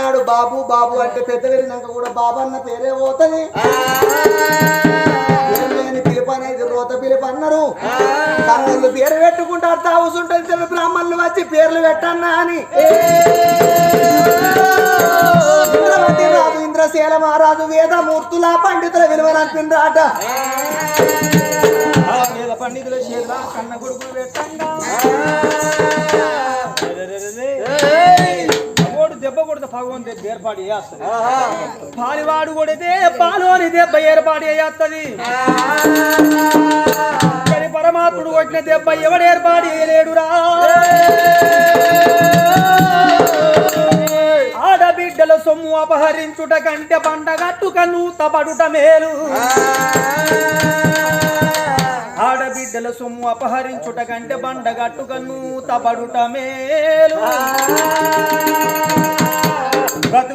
ఏనాడు బాబు బాబు అంటే పెద్ద పెరిగినాక కూడా బాబు అన్న పేరే పోతుంది. ఏం లేని పిలుపు అనేది రోత పిలుపు అన్నారు. కన్నులు పేరు పెట్టుకుంటారు తావుసుంటుంది తెలుగు బ్రాహ్మణులు వచ్చి పేర్లు పెట్టన్నా అని. రాజు ఇంద్రశీల మహారాజు వేదమూర్తుల పండితుల విలువలంటుండ్రాట. ఆ. వేద పండితుల చేత కన్న కొడుకులు దెబ్బ కొడితే భగవంతుడు ఏర్పాటు చేస్తాడు పాలివాడు కొడితే పాలోని దెబ్బ ఏర్పాటు చేస్తుంది కానీ పరమాత్ముడు కొట్టిన దెబ్బ ఎవడు ఏర్పాటు చేయలేడురా. ఆడబిడ్డల సొమ్ము అపహరించుట కంటే పండగట్టుక నూత పడుట మేలు. ఆడబిడ్డల సొమ్ము అపహరించుట కంటే బండగట్టుకను తపడుట మేలు.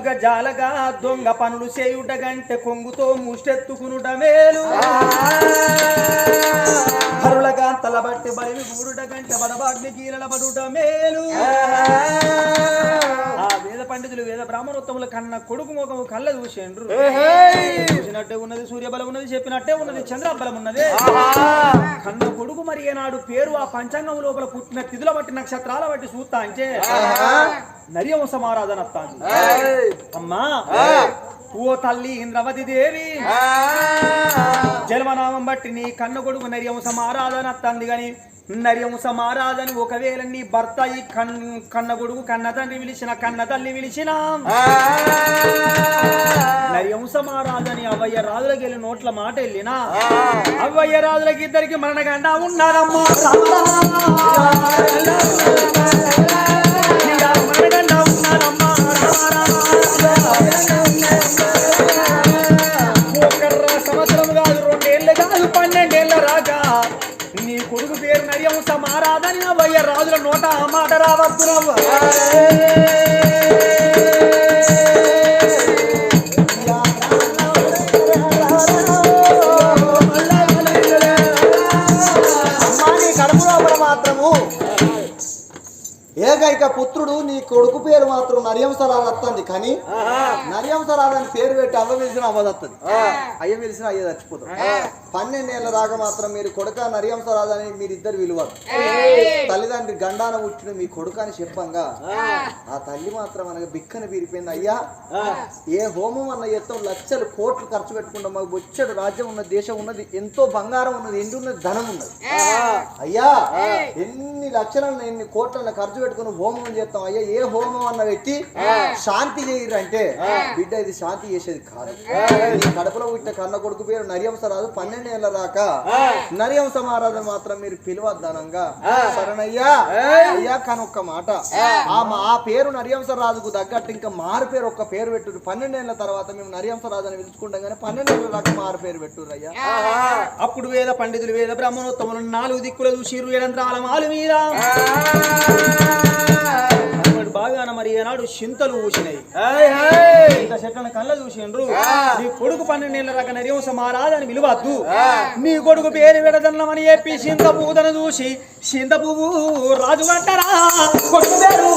బ్రతుక జాలగా దొంగ పనులు చేయుట కంటే కొంగుతో ముష్టెత్తుకునుట మేలు. హరులగా తలబట్టి బలిని గూడుట కంటే బడబాగ్ని కీలల పడుట మేలు. ఆ. వేద పండితులు వేద బ్రాహ్మణోత్తముల కన్న కొడుకు ముఖము కళ్ళ చూసేండ్రు. చూసినట్టే ఉన్నది సూర్యబలం ఉన్నది చెప్పినట్టే ఉన్నది చంద్రబలం ఉన్నది కన్న కొడుకు మరి ఏనాడు పేరు ఆ పంచాంగం లోపల పుట్టిన తిథుల బట్టి నక్షత్రాల బట్టి చూస్తా అంటే నరియవంశ ఆరాధన వస్తాను అమ్మా. ఓ తల్లి ఇంద్రవతి దేవి. జన్మనామం బట్టి నీ కన్న కొడుకు నరియవంశం ఆరాధన వస్తుంది గాని నరియవంశం ఆరాధన ఒకవేళ నీ భర్త ఈ కన్ కన్న కొడుకు కన్న తండ్రి పిలిచిన కన్న తల్లి పిలిచిన నరియవంశం ఆరాధని అవయ్య రాజులకి వెళ్ళి నోట్ల మాట వెళ్ళినా అవయ్య రాజులకి ఇద్దరికి మరణగండ ఉన్నారమ్మా మరణగండ ఉన్నారమ్మా సంవత్సరం కాదు రెండేళ్ళు కాదు పన్నెండేళ్ళ రాజా నీ కొడుకు పేరు నరియంస మారాదని అవయ్య రాజుల నోట ఆ మాట రావద్దు మాత్రము ఏకైక పుత్రుడు కొడుకు పేరు మాత్రం నరియంసరాలు వస్తుంది కానీ నరియంసరాలు అని పేరు పెట్టి అవ్వ పిలిచిన అవ్వ వస్తుంది అయ్య పిలిచిన అయ్య చచ్చిపోతాం. పన్నెండేళ్ళ రాగా మాత్రం మీరు కొడుక నరియంసరాజు అని మీరిద్దరు విలువరు. తల్లిదండ్రి గండాన పుట్టిన మీ కొడుకు అని చెప్పంగా ఆ. తల్లి మాత్రం అనగా బిక్కన బీరిపోయింది అయ్యా ఏ హోమం అన్న ఎత్తం లక్షలు కోట్లు ఖర్చు పెట్టుకుంటాం. మాకు బొచ్చడు రాజ్యం ఉన్నది దేశం ఉన్నది ఎంతో బంగారం ఉన్నది ఎండు ఉన్నది ధనం ఉన్నది. అయ్యా ఎన్ని లక్షలను ఎన్ని కోట్లను ఖర్చు పెట్టుకుని హోమం చేస్తాం. అయ్యా ఏ హోమం అన్న పెట్టి శాంతి చేయరు అంటే బిడ్డ ఇది శాంతి చేసేది కాదు. కడపలో పుట్టిన కన్న కొడుకు పేరు నరియంసరాజు పన్నెండేళ్ళ దాకా నరియంస మహారాజు మాత్రం మీరు పిలువద్దనంగా సరేనయ్యా అయ్యా కానీ ఒక్క మాట. ఆ. మా- ఆ పేరు నరియంసరాజుకు తగ్గట్టు ఇంకా మారు పేరు ఒక్క పేరు పెట్టు పన్నెండేళ్ళ తర్వాత మేము నరియంసరాజు అని పిలుచుకుంటాం కానీ పన్నెండేళ్ళ దాకా మారు పేరు పెట్టుర్రు అయ్యా అప్పుడు వేద పండితులు వేద బ్రాహ్మణోత్తములు నాలుగు దిక్కుల చూసిరు ఏడంత్రాల మాలు మీద. బాగాన మరి ఏనాడు చింతలు ఊసినాయి. ఇంత చెట్లను కళ్ళ చూసిండ్రు. నీ కొడుకు పన్నెండేళ్ళ రక నరివంశ మారాదని విలువద్దు. నీ కొడుకు పేరు విడదన్నమని చెప్పి చింత పూతను చూసి చింత పువ్వు రాజు అంటారా? కొడుకు పేరు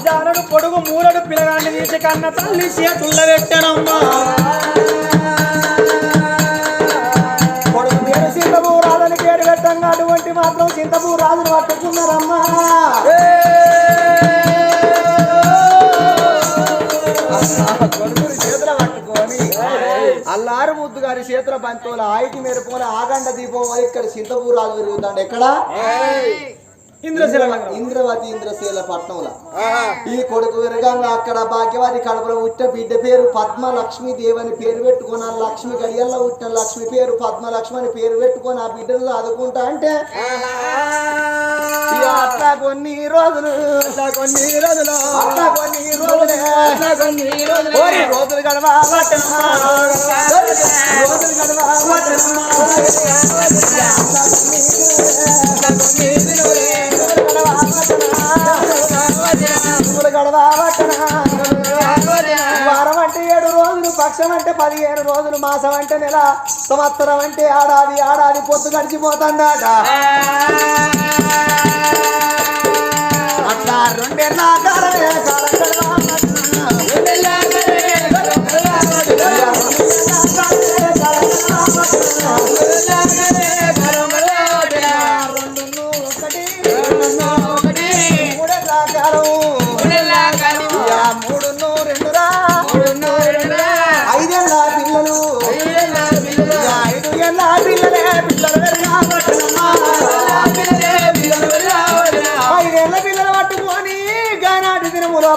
అడ్డ పొడుగు కొడుకు మూలడు పిలగాన్ని తీసి కన్న తల్లి చేతుల్ల పెట్టనమ్మా. కొడుకు పేరు సింతపూ రాజుని పేరు పెట్టంగా అటువంటి మాత్రం సింతపూ రాజును పట్టుకున్నారమ్మా కొడుకుని చేతుల పట్టుకొని అల్లారు ముద్దు గారి చేతుల బంతుల ఆయిటి మెరుపుల ఆగండ దీపం ఇక్కడ సింతపూ రాజు తిరుగుతాడు. ఎక్కడ? ఇంద్రశిల ఇంద్రవతి ఇంద్రశీల పట్నంలో ఈ కొడుకు విరగంగా అక్కడ భాగ్యవతి కడపలో పుట్టిన బిడ్డ పేరు పద్మ లక్ష్మి దేవని పేరు పెట్టుకొని ఆ లక్ష్మి గడియల్లో పుట్టిన లక్ష్మి పేరు పద్మ లక్ష్మి అని పేరు పెట్టుకొని ఆ బిడ్డను చదువుకుంటా అంటే అట్లా కొన్ని రోజులు అట్లా కొన్ని రోజులు అట్లా కొన్ని రోజులే. అట్లా కొన్ని రోజులు. రోజులు గడవా పట్టణమా. రోజులు గడవా వారం అంటే ఏడు రోజులు పక్షం అంటే పదిహేను రోజులు మాసం అంటే నెల సంవత్సరం అంటే ఆడాది ఆడాది పొద్దు గడిచిపోతుందాట. అట్లా రెండేళ్ళ కాలమే కాలం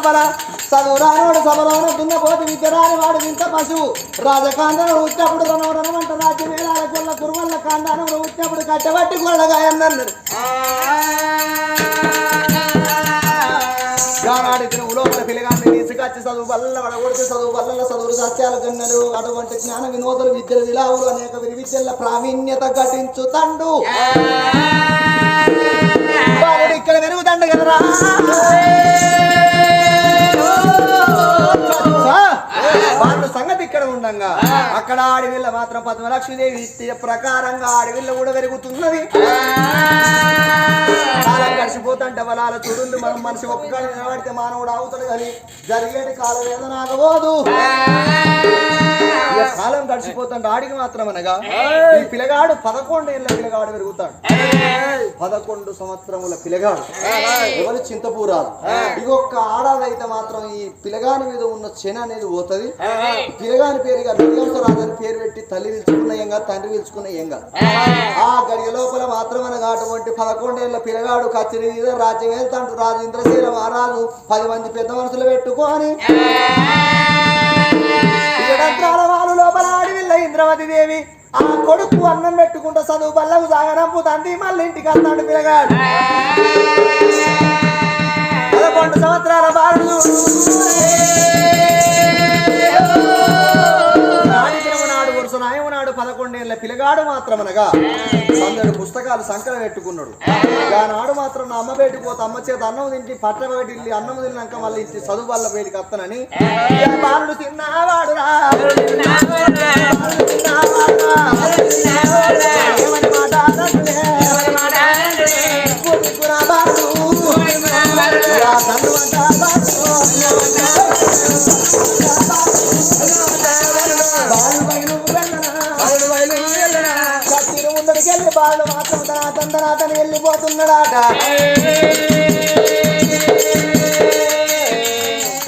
లోపల చదువురానోడు సభలోన దున్నపోతు విద్యరాని వాడు వింత పశువు. రాజకాండను వచ్చినప్పుడు రణం రణమంట రాజ్య వేలాల కొల్ల కురువల్ల కాండానంలో వచ్చినప్పుడు కట్టబట్టి కొల్లగాయన్నారు గానాడి దినము లోపల పిల్లగాన్ని తీసుకొచ్చి చదువు వల్ల పడగొడితే చదువు వల్ల చదువులు సత్యాలు కన్నారు అటువంటి జ్ఞాన వినోదలు విద్యలు విలావులు అనేక విరి విద్యల ప్రావీణ్యత ఘటించు తండు. ఇక్కడ వెరుగుతండు కదరా. వాళ్ళ సంగతి ఇక్కడ ఉండంగా. అక్కడ ఆడవిల్ల మాత్రం పద్మలక్ష్మీదేవి ఇచ్చే ప్రకారంగా ఆడవిల్ల కూడా పెరుగుతున్నది. కాలం గడిచిపోతుంటే చూడుండి మనం మనిషి ఒక్కగాని నిలబడితే మానవుడు అవుతాడు కానీ జరిగేటి కాల ఇక కాలం గడిచిపోతుంటే ఆడికి మాత్రం అనగా ఈ పిల్లగాడు పదకొండు ఏళ్ళ పిల్లగాడు పెరుగుతాడు. పదకొండు సంవత్సరముల పిల్లగాడు. ఎవరు చింతపూరాలు? ఇక ఒక్క ఆడాది అయితే మాత్రం ఈ పిల్లగాని మీద ఉన్న చెన అనేది పోతుంది. పిల్లగాని పేరుగా నిర్గంసరాజని పేరు పెట్టి తల్లి పిలుచుకున్న ఏంగా తండ్రి పిలుచుకున్న ఏంగా ఆ గడియ లోపల మాత్రం అనగా అటువంటి పదకొండేళ్ళ పిల్లగాడు కచ్చిరి మీద రాజ్యం వెళ్తాడు. రాజు ఇంద్రశీల మహారాజు పది మంది పెద్ద మనుషులు పెట్టుకొని ఇంద్రవతి ఆ కొడుకు అన్నం పెట్టుకుంటూ చదువు బల్లకు సాగనంపుతుంది మళ్ళీ ఇంటికి వస్తాడు పిల్లగాడు. పదకొండు సంవత్సరాల బాలుడు. నాడు వరుస నాయము నాడు పదకొండేళ్ళ పిల్లగాడు మాత్రం అనగా వందడు పుస్తకాలు సంకలం పెట్టుకున్నాడు. నాడు మాత్రం నా అమ్మ బయటకు పోతే అమ్మ చేత అన్నం తింటి పట్ట బయట అన్నం తిన్నాక మళ్ళీ చదువు వల్ల బయటకు వస్తానని. బాలుడు తిన్నా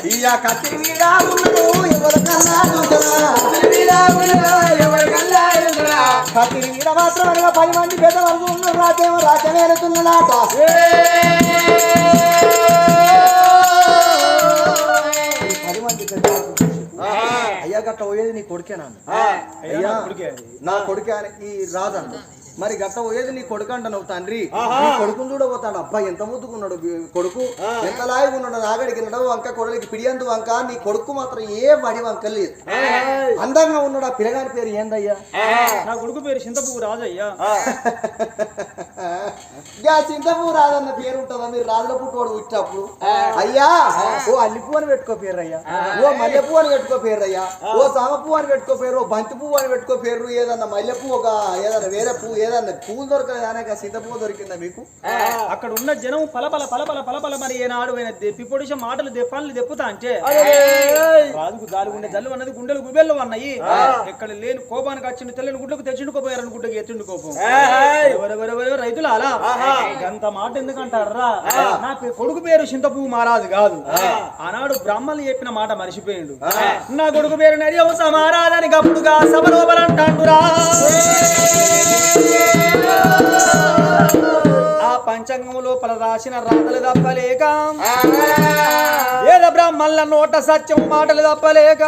ఇక కత్తిరి ఉన్నడు ఎవరికన్నా మాత్రం అనగా పది మంది పెద్ద వరకు ఉన్నారు. వెళుతున్నాడాట ఈ పది మంది పెద్ద అయ్యా గట్ట పోయేది నీ కొడుకేనా అయ్యా, నా కొడుకే. అని ఈ రాజన్న. మరి గట్ట పోయేది నీ కొడుకు అంటావు తండ్రి. నీ కొడుకుని చూడబోతాడు అబ్బా ఎంత ముద్దుకున్నాడు కొడుకు. ఎంత లాగా ఉన్నాడు. నాగడికి ఉన్నాడు వంక కొడలికి పిడియందు వంక నీ కొడుకు మాత్రం ఏ వడి వంక లేదు. అందంగా ఉన్నాడు ఆ పిల్లగాని పేరు ఏందయ్యా? నా కొడుకు పేరు చింతపువ్వు రాజయ్యా. గా చింతపు రాజన్న పేరు ఉంటుందా? మీరు రాజుల పుట్టోడు పుట్టినప్పుడు. అయ్యా ఓ అల్లి పువ్వు అని పెట్టుకో పేరు అయ్యా ఓ మల్లె పువ్వు అని పెట్టుకో పేరు అయ్యా ఓ సామ పువ్వు అని పెట్టుకో పేరు. ఓ బంతి పువ్వు అని పెట్టుకో పేరు. ఏదన్నా మల్లె పువ్వు ఒక ఏదన్నా వేరే పువ్వు ఏదన్నా పువ్వు దొరకలేదు అనేక సీత పువ్వు దొరికిందా మీకు? అక్కడ ఉన్న జనం పలపల పలపల పలపల మరి ఏనాడు ఆయన దెప్పి పొడిచి మాటలు దెప్పాలు దెప్పుతా అంటే. రాజుకు గాలి ఉండే జల్లు అన్నది గుండెలు గుబెళ్ళు అన్నాయి ఎక్కడ లేని కోపానికి వచ్చిండు తెల్లని గుడ్లకు తెచ్చిండుకోపోయారు అనుకుంటే ఎత్తుండు కోపం. ఎవరెవరెవరెవరు రైతులు అలా అంత మాట ఎందుకంటారా? నా కొడుకు పేరు చింతపువ్వు మహారాజు కాదు. ఆనాడు బ్రాహ్మణులు చెప్పిన మాట మర్చిపోయిండు. నా కొడుకు పేరు నరియవస మహారాజాని గప్పుడుగా సభ లోపలంటాండురా ఆ పంచాంగము పలరాసిన రాసిన రాతలు తప్పలేక. వేద బ్రాహ్మణుల నోట సత్యం మాటలు తప్పలేక.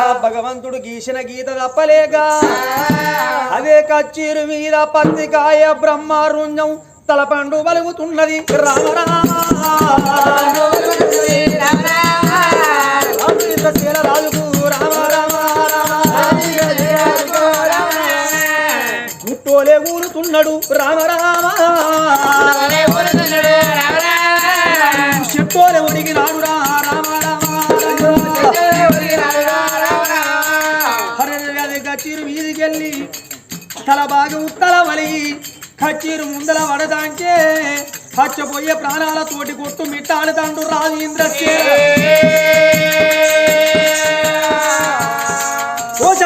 ఆ భగవంతుడు గీసిన గీత తప్పలేక. అదే కచ్చీరు మీద పత్తికాయ బ్రహ్మారుణ్యం తలపండు వలుగుతున్నది. రామరాజు ఊరుతున్నాడు రామ రామ. చెట్టోలే ఒడిగి రాడు రా రామ. రామ కచ్చీరు వీధికెళ్ళి తల బాగా ఉత్తల వలి. కచ్చీరు ముందల వడదాంకే పచ్చపోయే ప్రాణాల తోటి కొట్టు మిట్టాడుతాండు రాజు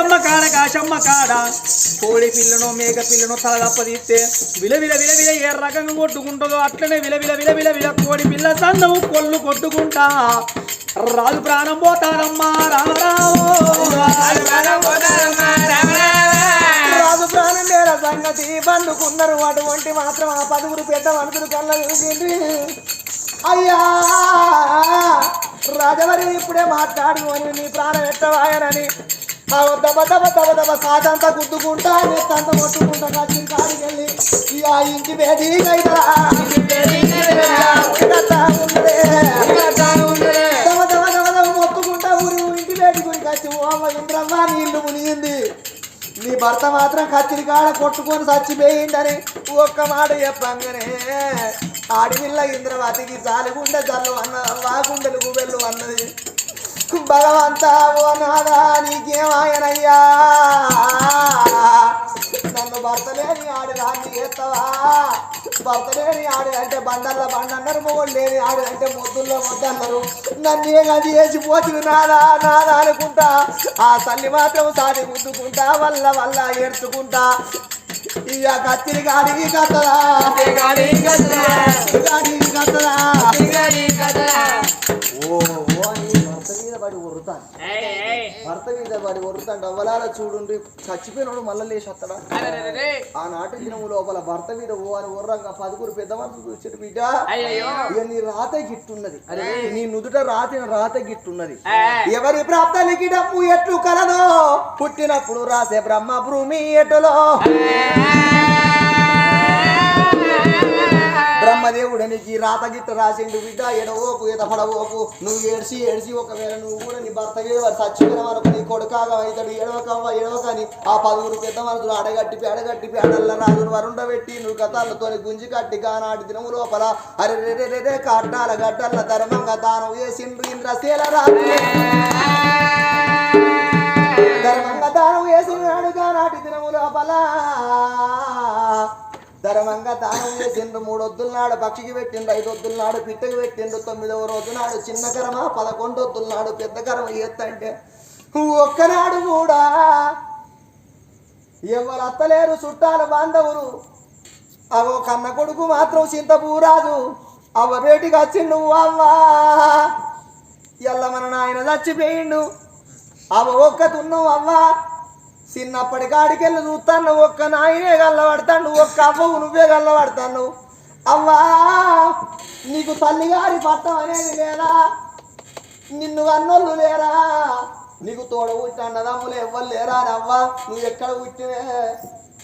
కాశమ్మ కాడ కాశమ్మ కాడ. కోడి పిల్లను మేక పిల్లను తలదప్పదీస్తే విలవిల విలవిల ఏ రకంగా కొట్టుకుంటుందో అట్లనే విలవిల విలవిల విల కోడి పిల్ల సందము కొల్లు కొట్టుకుంటా. రాజు ప్రాణం పోతారమ్మా రామరావు రాజు ప్రాణం లేరా సంగతి పండుకున్నారు అటువంటి మాత్రం ఆ పదుగురు పెద్ద మనుషులు కళ్ళ చూసింది అయ్యా! రాజవరి ఇప్పుడే మాట్లాడు అని నీ ప్రాణం ఎట్టవాయనని దబ దబ దబ దబ సాటంతా గుద్దుకుంటా నెత్తంత కొట్టుకుంటా కచ్చిన కాడికి వెళ్ళి ఈ ఆ ఇంటి వేది కైతరా దబ దబ దబ దబ మొత్తుకుంటా ఊరి ఇంటి వేడి గురికి వచ్చి ఓ ఇంద్రమ్మ నీ ఇల్లు మునిగింది. నీ భర్త మాత్రం కత్తిరి కాడ కొట్టుకొని చచ్చిపోయిందని ఒక్క మాట చెప్పంగానే ఆడిపిల్ల ఇంద్రవతికి జాలిగుండె జల్లు అన్న వాగుండెలు గుబెల్లు అన్నది. భగవంతా ఓ నాదా నీకేమాయనయ్యా నన్ను భర్త లేని ఆడి రాని చేస్తావా భర్త లేని ఆడి అంటే బండల్లో బండ అన్నారు మొగోడు లేని ఆడి అంటే ముద్దుల్లో ముద్దు అన్నారు నన్ను ఏం అది వేసిపోతుంది నాదా నాదా అనుకుంటా. ఆ తల్లి మాత్రం సాటి గుద్దుకుంటా వల్ల వల్ల ఏడ్చుకుంటా. ఇక కత్తిరి గాడి కత్తదా గాడి ఓ మీద పడి ఉరుతాను భర్త మీద పడి ఉరుతాడు అవ్వలాల చూడుండి చచ్చిపోయినోడు మళ్ళీ ఆ నాటి దినము లోపల భర్త మీద ఓ అని ఉర్రంగా పదుగురు పెద్ద మనుషులు చూసాడు బిడ్డ. ఇక నీ రాత గిట్టున్నది. నీ నుదుట రాతిన రాత గిట్టున్నది. ఎవరి ప్రాప్తలికి డబ్బు ఎట్లు కలదో పుట్టినప్పుడు రాసే బ్రహ్మ భూమి ఎటులో బ్రహ్మదేవుడు నీకు ఈ రాత గిట్ట రాసిండు బిడ్డ. ఎడవోకు ఎదపడవోకు నువ్వు ఏడ్చి ఏడ్చి ఒకవేళ నువ్వు కూడా నీ భర్త మీద చచ్చిపోయిన వరకు నీ కొడుకాగా అవుతాడు. ఎడవకవ్వ ఎడవకని ఆ పదుగురు పెద్ద మనసులు అడగట్టి అడగట్టిపి అడల్ల రాజును వరుండబెట్టి నువ్వు గతాలతో గుంజి కట్టి కానాటి దినము లోపల అరే రే రే రే రే కట్టాల గడ్డల్ల ధర్మంగా దానం వేసిండ్రు ఇంద్రశీల రాజు ధర్మంగా దానం వేసినాడు కానాటి దినము లోపల. ధర్మంగా దానం చేసిండ్రు. మూడు వద్దుల నాడు పక్షికి పెట్టిండు ఐదు వద్దుల నాడు పిట్టకి పెట్టిండు తొమ్మిదవ రోజు నాడు చిన్న కరమ పదకొండు వద్దుల నాడు పెద్ద కరమ ఎత్తంటే ఒక్కనాడు కూడా ఎవరు అత్తలేరు చుట్టాలు బాంధవులు. అవో కన్న కొడుకు మాత్రం చింతపూరాదు. అవ్వ బేటికి వచ్చిండు అవ్వా. ఎల్ల మన నాయన చచ్చిపోయిండు. అవ ఒక్కతున్నవు అవ్వా. చిన్నప్పటి కాడికెళ్ళి చూస్తాను ఒక్క నాయనే గల్లబడతాను ఒక్క అవ్వవు నువ్వే గల్లబడతాను. అవ్వా నీకు తల్లిగారి పట్టం అనేది లేరా? నిన్ను అన్నోళ్ళు లేరా? నీకు తోడ పుట్టిన అన్నదమ్ములు ఎవ్వరు లేరా అని అవ్వా? నువ్వు ఎక్కడ పుట్టివే?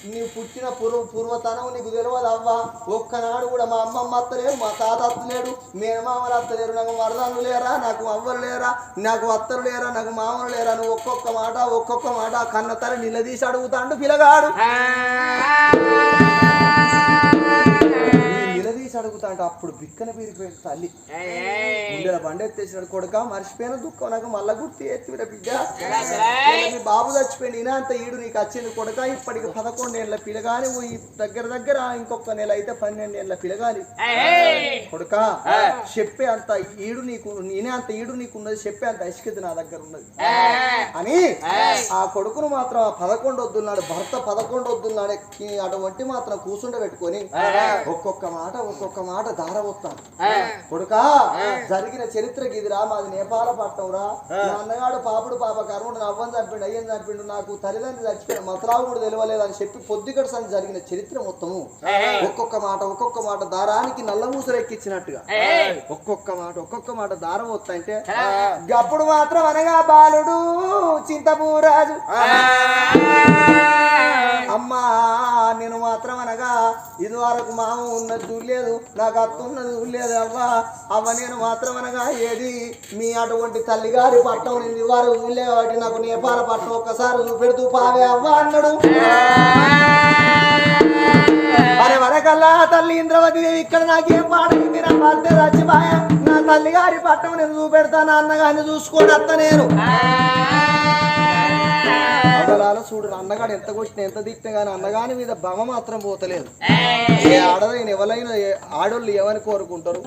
నీవు పుట్టిన పూర్వ పూర్వతనం నీకు తెలియదు అవ్వా. ఒక్కనాడు కూడా మా అమ్మమ్మ అత్తలేరు మా తాత అత్తలేడు మేనమామలు అత్తలేరు నాకు మరదలు లేరా నాకు అవ్వలు లేరా నాకు అత్తలు లేరా నాకు మామలు లేరా నువ్వు ఒక్కొక్క మాట ఒక్కొక్క మాట కన్నతల కన్న తల నిలదీసి అడుగుతాండు పిలగాడు. ఈ నిలదీసి అడుగుతాంట అప్పుడు బిక్కన పీరిపోయింది తల్లి. గుండెల బండెత్తేసినాడు కొడుక మర్చిపోయిన దుఃఖం. నాకు మళ్ళా గుర్తు ఎత్తివిడ బిడ్డ. మీ బాబు చచ్చిపోయింది ఈయన అంత ఈడు నీకు వచ్చింది కొడుక. ఇప్పటికి పదకొండేళ్ళ పిలగాని పోయి దగ్గర దగ్గర ఇంకొక నెల అయితే పన్నెండేళ్ళ పిలగాని. కొడుక చెప్పే అంత ఈడు నీకు నేనే అంత ఈడు నీకు ఉన్నది చెప్పే అంత ఐశ్వర్యత నా దగ్గర ఉన్నది. అని ఆ. కొడుకును మాత్రం ఆ పదకొండు వద్దున్నాడు. భర్త పదకొండు వద్దున్నాడు. అటువంటి మాత్రం కూసుండ పెట్టుకొని ఒక్కొక్క మాట ఒక్కొక్క మాట దారవస్తాను కొడుక జరిగిన చరిత్ర గిదిరా మాది నేపాల పట్టం రా. నా అన్నగాడు పాపుడు పాప కర్ముడు నా అవ్వని చంపిండు అయ్యని చంపిండు నాకు తల్లిదండ్రులు చచ్చిపోయిన మతరావు కూడా తెలియలేదు అని చెప్పి పొద్దుగడ సని జరిగిన చరిత్ర మొత్తము. ఒక్కొక్క మాట ఒక్కొక్క మాట దారానికి నల్ల మూసలు ఎక్కించినట్టుగా ఒక్కొక్క మాట ఒక్కొక్క మాట దారం వస్తాయంటే గప్పుడు మాత్రం అనగా బాలుడు చింతపూరాజు మాత్రం అనగా ఇది వరకు మామ ఉన్నది చూడలేదు నాకు అత్త ఉన్నది చూడలేదు అవ్వ. అవ్వ నేను మాత్రం అనగా ఏది? మీ అటువంటి తల్లిగారి పట్టం నేను ఇవ్వరు వరకు కాబట్టి నాకు నేపాల పట్టం ఒక్కసారి చూపెడుతూ పావే అవ్వ అన్నాడు. అరే వరకల్లా తల్లి ఇంద్రవతి దేవి ఇక్కడ నాకేం పాడైంది నా భర్త రచ్చిపాయ నా తల్లిగారి పట్టం నేను చూపెడతాను అన్నగాని చూసుకోడత్త చూసుకోండి నేను. చూడు అన్నగాడు ఎంత కొట్టిన ఎంత తిట్టిన కానీ అన్నగాని మీద భమ మాత్రం పోతలేదు. ఏ. ఆడదైన ఎవరైనా ఆడోళ్ళు ఏమని కోరుకుంటారు?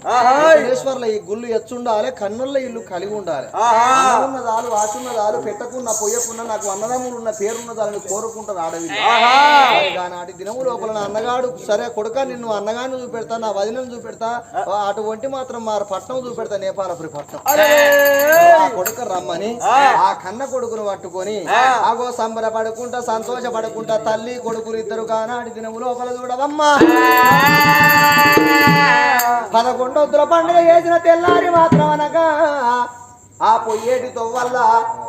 వెంకటేశ్వర్ల ఈ గుళ్ళు ఎచ్చుండాలి కన్నుల ఇల్లు కలిగి ఉండాలి. ఉన్న దాలు వాచున్న దాలు పెట్టకున్న పొయ్యకున్న నాకు అన్నదమ్ములు ఉన్న పేరున్న దాన్ని కోరుకుంటారు ఆడవి నాటి దినము లోపల నా అన్నగాడు సరే కొడుక నిన్ను అన్నగాన్ని చూపెడతా నా వదినను చూపెడతా అటువంటి మాత్రం మా పట్నం చూపెడతా నేపాలపురి పట్నం. ఆ కొడుకు రమ్మని ఆ. కన్న కొడుకును పట్టుకొని ఆగో సంతోషపడకుండా సంతోషపడకుండా తల్లి కొడుకులు ఇద్దరు కానాటి దినము లోపల చూడవమ్మా. పదకొండొద్దుల పండుగ చేసిన తెల్లారి మాత్రం అనగా ఆ పొయ్యేటితో వల్ల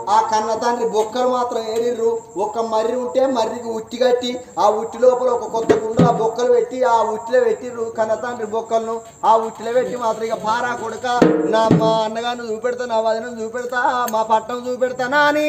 ఆ కన్న తండ్రి బొక్కలు మాత్రం ఏరిర్రు. ఒక్క మర్రి ఉంటే మర్రికి ఉట్టి కట్టి ఆ ఉట్టి లోపల ఒక కొత్త గుండు ఆ బొక్కలు పెట్టి ఆ ఉట్టిలో పెట్టిర్రు కన్న తండ్రి బొక్కలను. ఆ ఉట్టిలో పెట్టి మాత్రం ఇక పారా కొడుక నా మా అన్నగాను చూపెడతా నా వదిన చూపెడతా మా పట్టణం చూపెడతానా అని